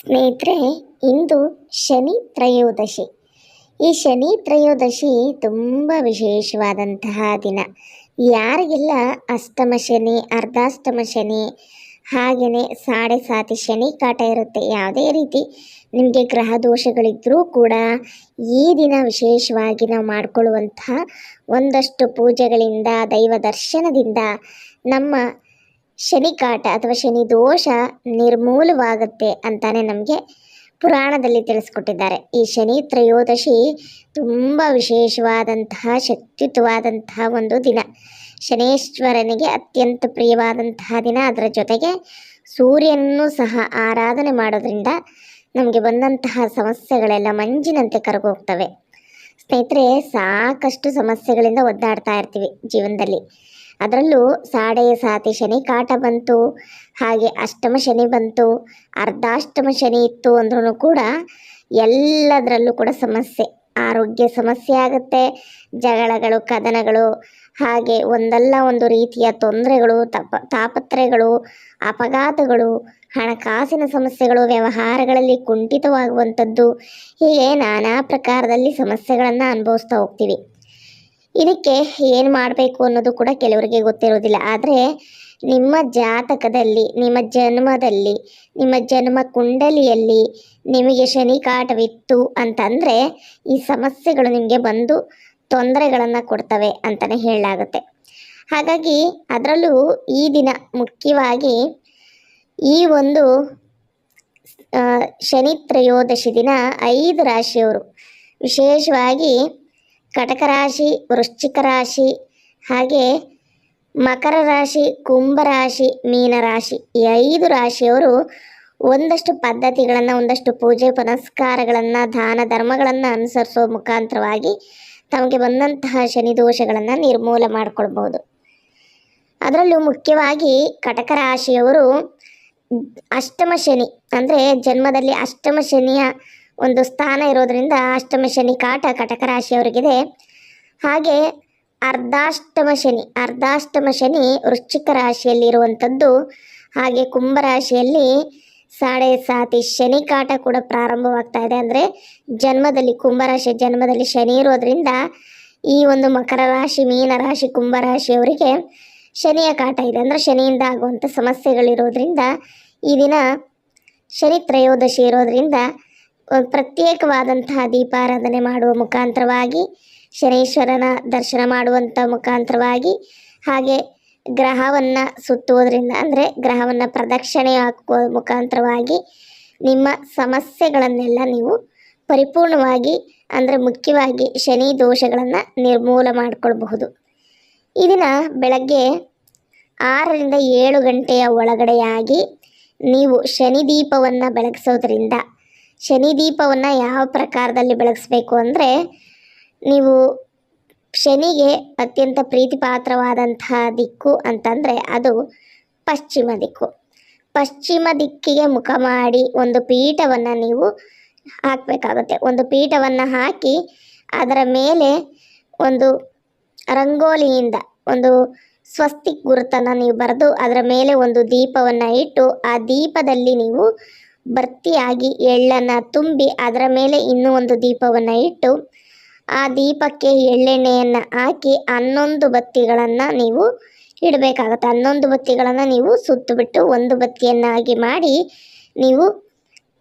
ಸ್ನೇಹಿತರೆ, ಇಂದು ಶನಿ ತ್ರಯೋದಶಿ. ಈ ಶನಿ ತ್ರಯೋದಶಿ ತುಂಬ ವಿಶೇಷವಾದಂತಹ ದಿನ. ಯಾರಿಗೆಲ್ಲ ಅಷ್ಟಮ ಶನಿ, ಅರ್ಧಾಷ್ಟಮ ಶನಿ ಹಾಗೆಯೇ ಸಾಡೆ ಸಾತಿ ಶನಿ ಕಾಟ ಇರುತ್ತೆ, ಯಾವುದೇ ರೀತಿ ನಿಮಗೆ ಗ್ರಹ ದೋಷಗಳಿದ್ದರೂ ಕೂಡ ಈ ದಿನ ವಿಶೇಷವಾಗಿ ನಾವು ಮಾಡಿಕೊಳ್ಳುವಂತಹ ಒಂದಷ್ಟು ಪೂಜೆಗಳಿಂದ, ದೈವ ದರ್ಶನದಿಂದ ನಮ್ಮ ಶನಿ ಕಾಟ ಅಥವಾ ಶನಿ ದೋಷ ನಿರ್ಮೂಲವಾಗುತ್ತೆ ಅಂತಾನೆ ನಮಗೆ ಪುರಾಣದಲ್ಲಿ ತಿಳಿಸ್ಕೊಟ್ಟಿದ್ದಾರೆ. ಈ ಶನಿ ತ್ರಯೋದಶಿ ತುಂಬ ವಿಶೇಷವಾದಂತಹ ಶಕ್ತಿಯುತವಾದಂತಹ ಒಂದು ದಿನ. ಶನೇಶ್ವರನಿಗೆ ಅತ್ಯಂತ ಪ್ರಿಯವಾದಂತಹ ದಿನ. ಅದರ ಜೊತೆಗೆ ಸೂರ್ಯನನ್ನು ಸಹ ಆರಾಧನೆ ಮಾಡೋದ್ರಿಂದ ನಮಗೆ ಬಂದಂತಹ ಸಮಸ್ಯೆಗಳೆಲ್ಲ ಮಂಜಿನಂತೆ ಕರಗೋಗ್ತವೆ. ಸ್ನೇಹಿತರೆ, ಸಾಕಷ್ಟು ಸಮಸ್ಯೆಗಳಿಂದ ಒದ್ದಾಡ್ತಾ ಇರ್ತೀವಿ ಜೀವನದಲ್ಲಿ. ಅದರಲ್ಲೂ ಸಾಡೆ ಸಾತಿ ಶನಿ ಕಾಟ ಬಂತು, ಹಾಗೆ ಅಷ್ಟಮ ಶನಿ ಬಂತು, ಅರ್ಧಾಷ್ಟಮ ಶನಿ ಇತ್ತು ಅಂದ್ರೂ ಕೂಡ ಎಲ್ಲದರಲ್ಲೂ ಕೂಡ ಸಮಸ್ಯೆ. ಆರೋಗ್ಯ ಸಮಸ್ಯೆ ಆಗುತ್ತೆ, ಜಗಳಗಳು, ಕದನಗಳು, ಹಾಗೆ ಒಂದಲ್ಲ ಒಂದು ರೀತಿಯ ತೊಂದರೆಗಳು, ತಪ ತಾಪತ್ರೆಗಳು ಅಪಘಾತಗಳು, ಹಣಕಾಸಿನ ಸಮಸ್ಯೆಗಳು, ವ್ಯವಹಾರಗಳಲ್ಲಿ ಕುಂಠಿತವಾಗುವಂಥದ್ದು, ಹೀಗೆ ನಾನಾ ಪ್ರಕಾರದಲ್ಲಿ ಸಮಸ್ಯೆಗಳನ್ನು ಅನುಭವಿಸ್ತಾ ಹೋಗ್ತೀವಿ. ಇದಕ್ಕೆ ಏನು ಮಾಡಬೇಕು ಅನ್ನೋದು ಕೂಡ ಕೆಲವರಿಗೆ ಗೊತ್ತಿರೋದಿಲ್ಲ. ಆದರೆ ನಿಮ್ಮ ಜಾತಕದಲ್ಲಿ, ನಿಮ್ಮ ಜನ್ಮದಲ್ಲಿ, ನಿಮ್ಮ ಜನ್ಮ ಕುಂಡಲಿಯಲ್ಲಿ ನಿಮಗೆ ಶನಿ ಕಾಟವಿತ್ತು ಅಂತಂದರೆ ಈ ಸಮಸ್ಯೆಗಳು ನಿಮಗೆ ಬಂದು ತೊಂದರೆಗಳನ್ನು ಕೊಡ್ತವೆ ಅಂತಲೇ ಹೇಳಲಾಗುತ್ತೆ. ಹಾಗಾಗಿ ಅದರಲ್ಲೂ ಈ ದಿನ ಮುಖ್ಯವಾಗಿ ಈ ಒಂದು ಶನಿ ತ್ರಯೋದಶಿ ದಿನ ಐದು ರಾಶಿಯವರು. ವಿಶೇಷವಾಗಿ ಕಟಕ ರಾಶಿ, ವೃಶ್ಚಿಕ ರಾಶಿ, ಹಾಗೆ ಮಕರ ರಾಶಿ, ಕುಂಭ ರಾಶಿ, ಮೀನ ರಾಶಿ ಈ ಐದು ರಾಶಿಯವರು ಒಂದಷ್ಟು ಪದ್ಧತಿಗಳನ್ನು, ಒಂದಷ್ಟು ಪೂಜೆ ಪುನಸ್ಕಾರಗಳನ್ನು, ದಾನ ಧರ್ಮಗಳನ್ನು ಅನುಸರಿಸೋ ಮುಖಾಂತರವಾಗಿ ತಮಗೆ ಬಂದಂತಹ ಶನಿ ದೋಷಗಳನ್ನು ನಿರ್ಮೂಲ ಮಾಡಿಕೊಳ್ಬೋದು ಅದರಲ್ಲೂ ಮುಖ್ಯವಾಗಿ ಕಟಕ ರಾಶಿಯವರು ಅಷ್ಟಮ ಶನಿ, ಅಂದರೆ ಜನ್ಮದಲ್ಲಿ ಅಷ್ಟಮ ಶನಿಯ ಒಂದು ಸ್ಥಾನ ಇರೋದರಿಂದ ಅಷ್ಟಮ ಶನಿ ಕಾಟ ಕಟಕ ರಾಶಿಯವರಿಗಿದೆ. ಹಾಗೆ ಅರ್ಧಾಷ್ಟಮ ಶನಿ ಅರ್ಧಾಷ್ಟಮ ಶನಿ ವೃಶ್ಚಿಕ ರಾಶಿಯಲ್ಲಿ ಇರುವಂಥದ್ದು, ಹಾಗೆ ಕುಂಭರಾಶಿಯಲ್ಲಿ ಸಾಡೆ ಸಾತಿ ಶನಿ ಕಾಟ ಕೂಡ ಪ್ರಾರಂಭವಾಗ್ತಾ ಇದೆ. ಅಂದರೆ ಜನ್ಮದಲ್ಲಿ ಕುಂಭರಾಶಿ ಜನ್ಮದಲ್ಲಿ ಶನಿ ಇರೋದರಿಂದ ಈ ಒಂದು ಮಕರ ರಾಶಿ, ಮೀನ ರಾಶಿ, ಕುಂಭ ರಾಶಿಯವರಿಗೆ ಶನಿಯ ಕಾಟ ಇದೆ. ಅಂದರೆ ಶನಿಯಿಂದ ಆಗುವಂಥ ಸಮಸ್ಯೆಗಳಿರೋದ್ರಿಂದ ಈ ದಿನ ಶನಿ ತ್ರಯೋದಶಿ ಇರೋದ್ರಿಂದ ಪ್ರತ್ಯೇಕವಾದಂತಹ ದೀಪಾರಾಧನೆ ಮಾಡುವ ಮುಖಾಂತರವಾಗಿ, ಶನೀಶ್ವರನ ದರ್ಶನ ಮಾಡುವಂಥ ಮುಖಾಂತರವಾಗಿ, ಹಾಗೆ ಗ್ರಹವನ್ನು ಸುತ್ತುವುದರಿಂದ, ಅಂದರೆ ಗ್ರಹವನ್ನು ಪ್ರದಕ್ಷಿಣೆ ಹಾಕುವ ಮುಖಾಂತರವಾಗಿ ನಿಮ್ಮ ಸಮಸ್ಯೆಗಳನ್ನೆಲ್ಲ ನೀವು ಪರಿಪೂರ್ಣವಾಗಿ, ಅಂದರೆ ಮುಖ್ಯವಾಗಿ ಶನಿ ದೋಷಗಳನ್ನು ನಿರ್ಮೂಲ ಮಾಡಿಕೊಳ್ಬಹುದು. ಈ ದಿನ ಬೆಳಗ್ಗೆ ಆರರಿಂದ ಏಳು ಗಂಟೆಯ ಒಳಗಡೆಯಾಗಿ ನೀವು ಶನಿ ದೀಪವನ್ನು ಬೆಳಗಿಸೋದ್ರಿಂದ ಶನಿ ದೀಪವನ್ನು ಯಾವ ಪ್ರಕಾರದಲ್ಲಿ ಬೆಳಗಿಸ್ಬೇಕು ಅಂದರೆ ನೀವು ಶನಿಗೆ ಅತ್ಯಂತ ಪ್ರೀತಿಪಾತ್ರವಾದಂತಹ ದಿಕ್ಕು ಅಂತಂದರೆ ಅದು ಪಶ್ಚಿಮ ದಿಕ್ಕು. ಪಶ್ಚಿಮ ದಿಕ್ಕಿಗೆ ಮುಖ ಮಾಡಿ ಒಂದು ಪೀಠವನ್ನು ನೀವು ಹಾಕಬೇಕಾಗುತ್ತೆ. ಒಂದು ಪೀಠವನ್ನು ಹಾಕಿ ಅದರ ಮೇಲೆ ಒಂದು ರಂಗೋಲಿಯಿಂದ ಒಂದು ಸ್ವಸ್ತಿಕ್ ಗುರುತನ್ನು ನೀವು ಬರೆದು ಅದರ ಮೇಲೆ ಒಂದು ದೀಪವನ್ನು ಇಟ್ಟು ಆ ದೀಪದಲ್ಲಿ ನೀವು ಭರ್ತಿಯಾಗಿ ಎಳ್ಳನ್ನು ತುಂಬಿ ಅದರ ಮೇಲೆ ಇನ್ನೂ ಒಂದು ದೀಪವನ್ನು ಇಟ್ಟು, ಆ ದೀಪಕ್ಕೆ ಎಳ್ಳೆಣ್ಣೆಯನ್ನು ಹಾಕಿ ಹನ್ನೊಂದು ಬತ್ತಿಗಳನ್ನು ನೀವು ಇಡಬೇಕಾಗತ್ತೆ. ಹನ್ನೊಂದು ಬತ್ತಿಗಳನ್ನು ನೀವು ಸುತ್ತಬಿಟ್ಟು ಒಂದು ಬತ್ತಿಯನ್ನಾಗಿ ಮಾಡಿ ನೀವು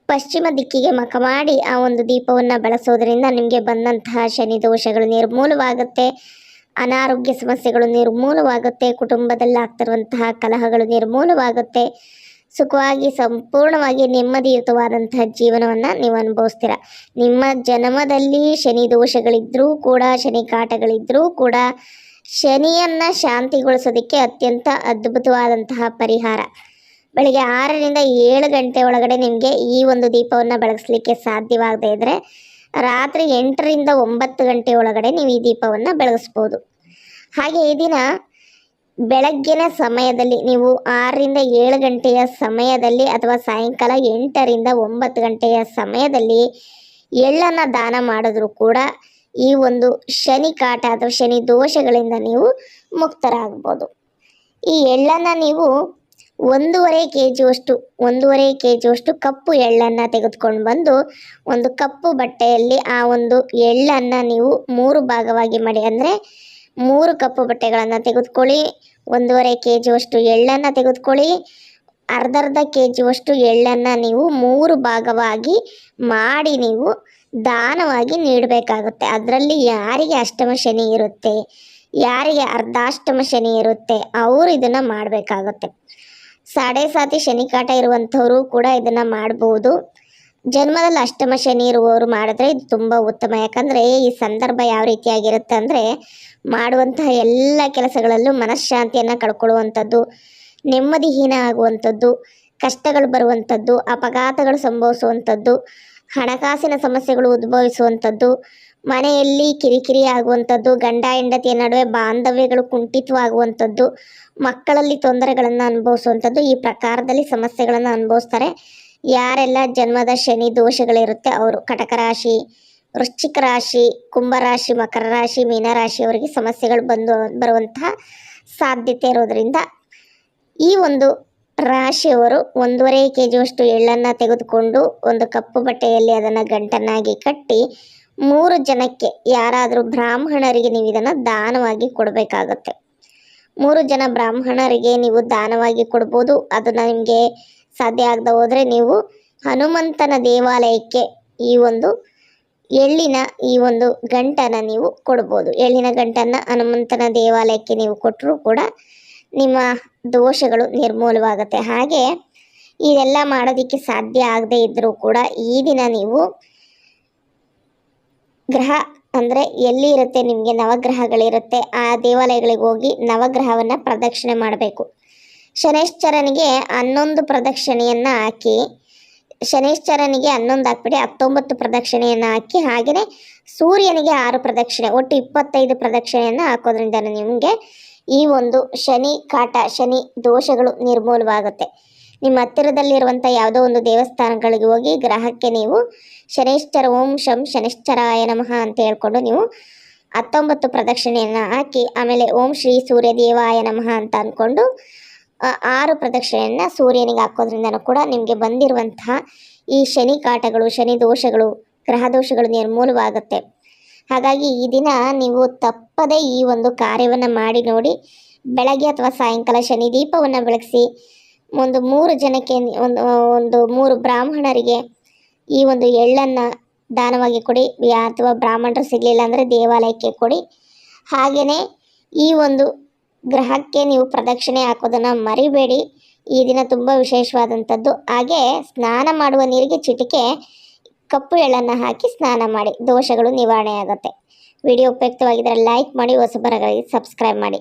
ಪಶ್ಚಿಮ ದಿಕ್ಕಿಗೆ ಮುಖ ಮಾಡಿ ಆ ಒಂದು ದೀಪವನ್ನು ಬಳಸೋದರಿಂದ ನಿಮಗೆ ಬಂದಂತಹ ಶನಿ ದೋಷಗಳು ನಿರ್ಮೂಲವಾಗುತ್ತೆ. ಅನಾರೋಗ್ಯ ಸಮಸ್ಯೆಗಳು ನಿರ್ಮೂಲವಾಗುತ್ತೆ. ಕುಟುಂಬದಲ್ಲಿ ಆಗ್ತಿರುವಂತಹ ಕಲಹಗಳು ನಿರ್ಮೂಲವಾಗುತ್ತೆ. ಸುಖವಾಗಿ ಸಂಪೂರ್ಣವಾಗಿ ನೆಮ್ಮದಿಯುತವಾದಂತಹ ಜೀವನವನ್ನು ನೀವು ಅನುಭವಿಸ್ತೀರ. ನಿಮ್ಮ ಜನ್ಮದಲ್ಲಿ ಶನಿ ದೋಷಗಳಿದ್ದರೂ ಕೂಡ, ಶನಿ ಕಾಟಗಳಿದ್ದರೂ ಕೂಡ ಶನಿಯನ್ನು ಶಾಂತಿಗೊಳಿಸೋದಕ್ಕೆ ಅತ್ಯಂತ ಅದ್ಭುತವಾದಂತಹ ಪರಿಹಾರ. ಬೆಳಿಗ್ಗೆ ಆರರಿಂದ ಏಳು ಗಂಟೆ ಒಳಗಡೆ ನಿಮಗೆ ಈ ಒಂದು ದೀಪವನ್ನು ಬೆಳಗಿಸ್ಲಿಕ್ಕೆ ಸಾಧ್ಯವಾಗದೇ ಇದ್ದರೆ ರಾತ್ರಿ ಎಂಟರಿಂದ ಒಂಬತ್ತು ಗಂಟೆ ಒಳಗಡೆ ನೀವು ಈ ದೀಪವನ್ನು ಬೆಳಗಿಸ್ಬೋದು. ಹಾಗೆ ಈ ದಿನ ಬೆಳಗ್ಗಿನ ಸಮಯದಲ್ಲಿ ನೀವು ಆರರಿಂದ ಏಳು ಗಂಟೆಯ ಸಮಯದಲ್ಲಿ ಅಥವಾ ಸಾಯಂಕಾಲ ಎಂಟರಿಂದ ಒಂಬತ್ತು ಗಂಟೆಯ ಸಮಯದಲ್ಲಿ ಎಳ್ಳನ್ನು ದಾನ ಮಾಡಿದ್ರೂ ಕೂಡ ಈ ಒಂದು ಶನಿ ಕಾಟ ಅಥವಾ ಶನಿ ದೋಷಗಳಿಂದ ನೀವು ಮುಕ್ತರಾಗ್ಬೋದು. ಈ ಎಳ್ಳನ್ನು ನೀವು ಒಂದೂವರೆ ಕೆ ಜಿಯಷ್ಟು ಒಂದೂವರೆ ಕೆ ಜಿಯಷ್ಟು ಕಪ್ಪು ಎಳ್ಳನ್ನು ತೆಗೆದುಕೊಂಡು ಬಂದು ಒಂದು ಕಪ್ಪು ಬಟ್ಟೆಯಲ್ಲಿ ಆ ಒಂದು ಎಳ್ಳನ್ನು ನೀವು ಮೂರು ಭಾಗವಾಗಿ ಮಾಡಿ, ಅಂದರೆ ಮೂರು ಕಪ್ಪು ಬಟ್ಟೆಗಳನ್ನು ತೆಗೆದುಕೊಳ್ಳಿ. ಒಂದೂವರೆ ಕೆ ಜಿಯಷ್ಟು ಎಳ್ಳನ್ನು ತೆಗೆದುಕೊಳ್ಳಿ. ಅರ್ಧರ್ಧ ಕೆ ಜಿಯಷ್ಟು ಎಳ್ಳನ್ನು ನೀವು ಮೂರು ಭಾಗವಾಗಿ ಮಾಡಿ ನೀವು ದಾನವಾಗಿ ನೀಡಬೇಕಾಗುತ್ತೆ. ಅದರಲ್ಲಿ ಯಾರಿಗೆ ಅಷ್ಟಮ ಶನಿ ಇರುತ್ತೆ, ಯಾರಿಗೆ ಅರ್ಧಾಷ್ಟಮ ಶನಿ ಇರುತ್ತೆ, ಅವರು ಇದನ್ನು ಮಾಡಬೇಕಾಗುತ್ತೆ. ಸಾಡೆ ಸಾತಿ ಶನಿ ಕಾಟ ಇರುವಂಥವರು ಕೂಡ ಇದನ್ನು ಮಾಡ್ಬೋದು. ಜನ್ಮದಲ್ಲಿ ಅಷ್ಟಮ ಶನಿ ಇರುವವರು ಮಾಡಿದ್ರೆ ಇದು ತುಂಬ ಉತ್ತಮ. ಯಾಕಂದರೆ ಈ ಸಂದರ್ಭ ಯಾವ ರೀತಿಯಾಗಿರುತ್ತೆ ಅಂದರೆ ಮಾಡುವಂತಹ ಎಲ್ಲ ಕೆಲಸಗಳಲ್ಲೂ ಮನಃಶಾಂತಿಯನ್ನು ಕಳ್ಕೊಳ್ಳುವಂಥದ್ದು ನೆಮ್ಮದಿಹೀನ ಆಗುವಂಥದ್ದು, ಕಷ್ಟಗಳು ಬರುವಂಥದ್ದು, ಅಪಘಾತಗಳು ಸಂಭವಿಸುವಂಥದ್ದು, ಹಣಕಾಸಿನ ಸಮಸ್ಯೆಗಳು ಉದ್ಭವಿಸುವಂಥದ್ದು, ಮನೆಯಲ್ಲಿ ಕಿರಿಕಿರಿ ಆಗುವಂಥದ್ದು, ಗಂಡ ಹೆಂಡತಿಯ ನಡುವೆ ಬಾಂಧವ್ಯಗಳು ಕುಂಠಿತವಾಗುವಂಥದ್ದು, ಮಕ್ಕಳಲ್ಲಿ ತೊಂದರೆಗಳನ್ನು ಅನುಭವಿಸುವಂಥದ್ದು ಈ ಪ್ರಕಾರದಲ್ಲಿ ಸಮಸ್ಯೆಗಳನ್ನು ಅನುಭವಿಸ್ತಾರೆ. ಯಾರೆಲ್ಲ ಜನ್ಮದ ಶನಿ ದೋಷಗಳಿರುತ್ತೆ ಅವರು ಕಟಕ ರಾಶಿ, ವೃಶ್ಚಿಕ ರಾಶಿ ಕುಂಭರಾಶಿ ಮಕರ ರಾಶಿ ಮೀನರಾಶಿ ಅವರಿಗೆ ಸಮಸ್ಯೆಗಳು ಬಂದು ಬರುವಂತಹ ಸಾಧ್ಯತೆ ಇರೋದರಿಂದ ಈ ಒಂದು ರಾಶಿಯವರು ಒಂದೂವರೆ ಕೆ ಜಿಯಷ್ಟು ಎಳ್ಳನ್ನು ತೆಗೆದುಕೊಂಡು ಒಂದು ಕಪ್ಪು ಬಟ್ಟೆಯಲ್ಲಿ ಅದನ್ನು ಗಂಟನ್ನಾಗಿ ಕಟ್ಟಿ ಮೂರು ಜನಕ್ಕೆ ಯಾರಾದರೂ ಬ್ರಾಹ್ಮಣರಿಗೆ ನೀವು ಇದನ್ನು ದಾನವಾಗಿ ಕೊಡಬೇಕಾಗುತ್ತೆ. ಮೂರು ಜನ ಬ್ರಾಹ್ಮಣರಿಗೆ ನೀವು ದಾನವಾಗಿ ಕೊಡ್ಬೋದು. ಅದನ್ನು ನಿಮಗೆ ಸಾಧ್ಯ ಆಗದೆ ಹೋದರೆ ನೀವು ಹನುಮಂತನ ದೇವಾಲಯಕ್ಕೆ ಈ ಒಂದು ಎಳ್ಳಿನ ಈ ಒಂದು ಗಂಟನ್ನು ನೀವು ಕೊಡ್ಬೋದು. ಎಳ್ಳಿನ ಗಂಟನ್ನು ಹನುಮಂತನ ದೇವಾಲಯಕ್ಕೆ ನೀವು ಕೊಟ್ಟರೂ ಕೂಡ ನಿಮ್ಮ ದೋಷಗಳು ನಿರ್ಮೂಲವಾಗುತ್ತೆ. ಹಾಗೆ ಇದೆಲ್ಲ ಮಾಡೋದಕ್ಕೆ ಸಾಧ್ಯ ಆಗದೇ ಇದ್ದರೂ ಕೂಡ ಈ ದಿನ ನೀವು ಗ್ರಹ ಅಂದರೆ ಎಲ್ಲಿ ಇರುತ್ತೆ? ನಿಮಗೆ ನವಗ್ರಹಗಳಿರುತ್ತೆ. ಆ ದೇವಾಲಯಗಳಿಗೆ ಹೋಗಿ ನವಗ್ರಹವನ್ನು ಪ್ರದಕ್ಷಿಣೆ ಮಾಡಬೇಕು. ಶನೇಶ್ಚರನಿಗೆ ಹನ್ನೊಂದು ಪ್ರದಕ್ಷಿಣೆಯನ್ನು ಹಾಕಿ, ಶನೇಶ್ಚರನಿಗೆ ಹನ್ನೊಂದು ಹಾಕ್ಬಿಡಿ, ಹತ್ತೊಂಬತ್ತು ಪ್ರದಕ್ಷಿಣೆಯನ್ನು ಹಾಕಿ ಹಾಗೆಯೇ ಸೂರ್ಯನಿಗೆ ಆರು ಪ್ರದಕ್ಷಿಣೆ, ಒಟ್ಟು ಇಪ್ಪತ್ತೈದು ಪ್ರದಕ್ಷಿಣೆಯನ್ನು ಹಾಕೋದ್ರಿಂದ ನಿಮಗೆ ಈ ಒಂದು ಶನಿ ಕಾಟ, ಶನಿ ದೋಷಗಳು ನಿರ್ಮೂಲವಾಗುತ್ತೆ. ನಿಮ್ಮ ಹತ್ತಿರದಲ್ಲಿರುವಂಥ ಯಾವುದೋ ಒಂದು ದೇವಸ್ಥಾನಗಳಿಗೆ ಹೋಗಿ ಗ್ರಹಕ್ಕೆ ನೀವು ಶನೇಶ್ಚರ, ಓಂ ಶಂ ಶನಿಶ್ಚರಾಯ ನಮಃ ಅಂತ ಹೇಳ್ಕೊಂಡು ನೀವು ಹತ್ತೊಂಬತ್ತು ಪ್ರದಕ್ಷಿಣೆಯನ್ನು ಹಾಕಿ, ಆಮೇಲೆ ಓಂ ಶ್ರೀ ಸೂರ್ಯ ದೇವಾಯ ನಮಃ ಅಂತ ಅಂದ್ಕೊಂಡು ಆರು ಪ್ರದಕ್ಷಿಣೆಯನ್ನು ಸೂರ್ಯನಿಗೆ ಹಾಕೋದ್ರಿಂದನೂ ಕೂಡ ನಿಮಗೆ ಬಂದಿರುವಂತಹ ಈ ಶನಿ ಕಾಟಗಳು, ಶನಿ ದೋಷಗಳು, ಗ್ರಹ ದೋಷಗಳು ನಿರ್ಮೂಲವಾಗುತ್ತೆ. ಹಾಗಾಗಿ ಈ ದಿನ ನೀವು ತಪ್ಪದೇ ಈ ಒಂದು ಕಾರ್ಯವನ್ನು ಮಾಡಿ ನೋಡಿ, ಬೆಳಗ್ಗೆ ಅಥವಾ ಸಾಯಂಕಾಲ ಶನಿ ದೀಪವನ್ನು ಬೆಳಗಿಸಿ, ಒಂದು ಮೂರು ಜನಕ್ಕೆ ಒಂದು ಒಂದು ಮೂರು ಬ್ರಾಹ್ಮಣರಿಗೆ ಈ ಒಂದು ಎಳ್ಳನ್ನು ದಾನವಾಗಿ ಕೊಡಿ. ಅಥವಾ ಬ್ರಾಹ್ಮಣರು ಸಿಗಲಿಲ್ಲ ಅಂದರೆ ದೇವಾಲಯಕ್ಕೆ ಕೊಡಿ. ಹಾಗೆಯೇ ಈ ಒಂದು ಗ್ರಹಕ್ಕೆ ನೀವು ಪ್ರದಕ್ಷಿಣೆ ಹಾಕೋದನ್ನು ಮರಿಬೇಡಿ. ಈ ದಿನ ತುಂಬ ವಿಶೇಷವಾದಂಥದ್ದು. ಹಾಗೆ ಸ್ನಾನ ಮಾಡುವ ನೀರಿಗೆ ಚಿಟಿಕೆ, ಕಪ್ಪು ಎಳ್ಳನ್ನು ಹಾಕಿ ಸ್ನಾನ ಮಾಡಿ. ದೋಷಗಳು ನಿವಾರಣೆ ಆಗುತ್ತೆ. ವಿಡಿಯೋ ಉಪಯುಕ್ತವಾಗಿದ್ದರೆ ಲೈಕ್ ಮಾಡಿ ಹೊಸಬರಗಳಿಗೆ ಸಬ್ಸ್ಕ್ರೈಬ್ ಮಾಡಿ.